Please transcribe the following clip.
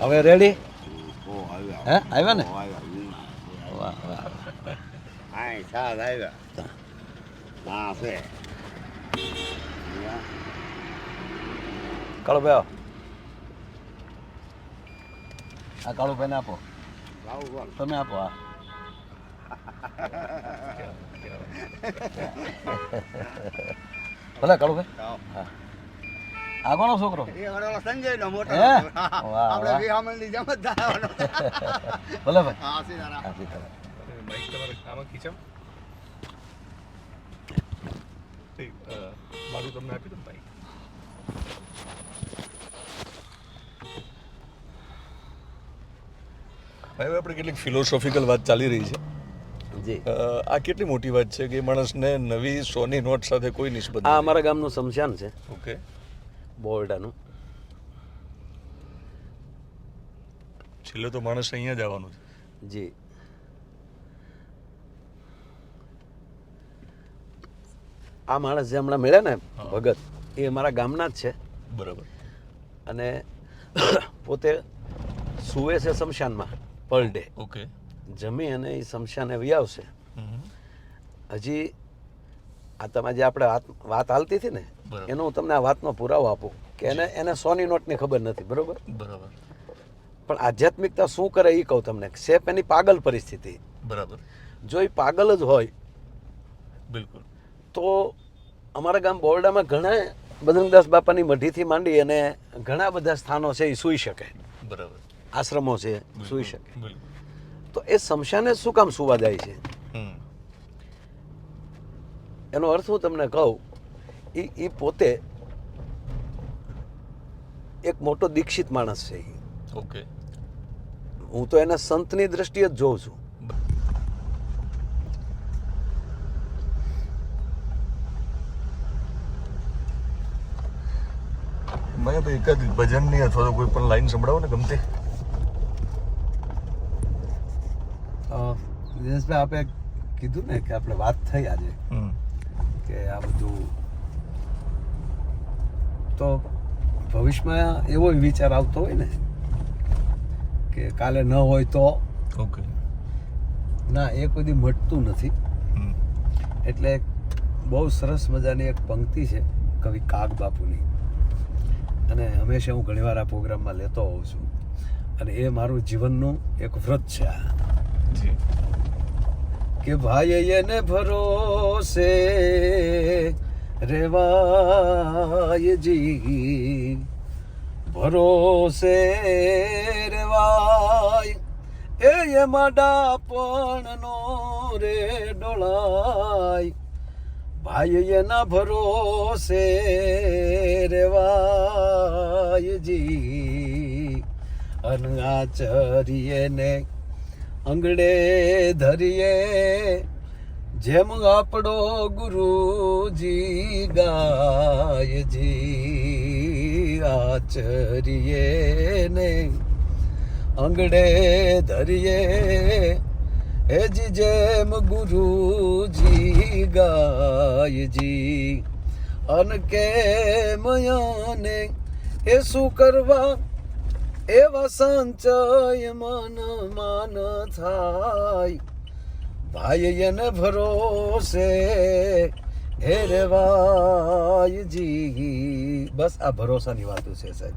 હવે રેડી હે આવ્યા ને? વાહ વાહ આય સાદ આવ્યા. હા છે. કાળુભાઈ આવો. આ કાળુભાઈને આપો. લાવો બોલ. તમે આપો હા. ભલે કાળુભાઈ. હા. આ કોનો છોકરો? મોટો આપણે જેમ જ ભલે ભાઈ. હા સીતારામ. હા સીતારામ. બાઈક તમારે આમાં ખીચામ? મારું તમને આપી દઉં બાઈક હવે આપણે કેટલીક ફિલોસોફિકલ વાત ચાલી રહી છે. આ કેટલી મોટી વાત છે કે માણસને નવી સોની નોટ સાથે કોઈ નિસ્બત આ અમારા ગામનું શમશાન છે. ઓકે. બોરડાનું છેલ્લે તો માણસ અહીંયા જ આવવાનું છે. જી. આ માણસ જે હમણાં મળ્યા ને. ભગત એ અમારા ગામના જ છે. બરાબર. અને પોતે સુવે છે શમશાનમાં પર ડે. ઓકે. જમી અને એ શમશાને વ્યાવશે. હજી આ તમે જે આપણે વાત હાલતી હતી ને એનો હું તમને આ વાતનો પુરાવો આપું કે એને એને સોની નોટની ખબર નથી બરોબર? બરાબર. પણ આધ્યાત્મિકતા શું કરે એ કહું તમને સેફ એની પાગલ પરિસ્થિતિ. બરાબર. જો એ પાગલ જ હોય બિલકુલ. તો અમારા ગામ બોરડામાં ઘણા બદરંગદાસ બાપાની મઢીથી માંડી અને ઘણા બધા સ્થાનો છે એ સૂઈ શકે. બરાબર. આશ્રમો છે સૂઈ શકે. તો એ શમશાને શું કામ સુવા જાય છે. એનો અર્થ હું તમને કહું એ એ પોતે એક મોટો દીક્ષિત માણસ છે ઈ. ઓકે હું તો એને સંતની દ્રષ્ટિએ જ જોઉં છું ભાઈ એકાદ ભજનની અથવા તો કોઈ પણ લાઈન સંભળાવો ને ગમતે દિનેશભાઈ આપે કીધું ને કે આપણે વાત થઈ આજે હમ. કે આ બધું તો ભવિષ્યમાં એવો વિચાર આવતો હોય ને કે કાલે ન હોય તો ઓકે ના એ કોઈ મટતું નથી. એટલે બહુ સરસ મજાની એક પંક્તિ છે કવિ કાગ બાપુની. અને હંમેશા હું ઘણીવાર આ પ્રોગ્રામમાં લેતો હોઉં છું. અને એ મારું જીવનનું એક વ્રત છે આ. જી. કે ભાઈ એને ભરોસે રેવાયજી ભરોસે રેવાય. એ એમાં ડાપણનો રે ડોળાય. ભાઈ એના ભરોસે રેવાયજી અનાચરીએ ને અંગડે ધરીએ, જેમ આપણો ગુરુજી ગાયજી આચરીએ ને. અંગડે ધરીએ હેજી જેમ ગુરુજી ગાયજી અન કે મયાને એ શું કરવા એવા સંચય મન માન થાય. ભાઈ એને ભરોસે હેરવાય જી. બસ આ ભરોસાની વાતો છે સાહેબ.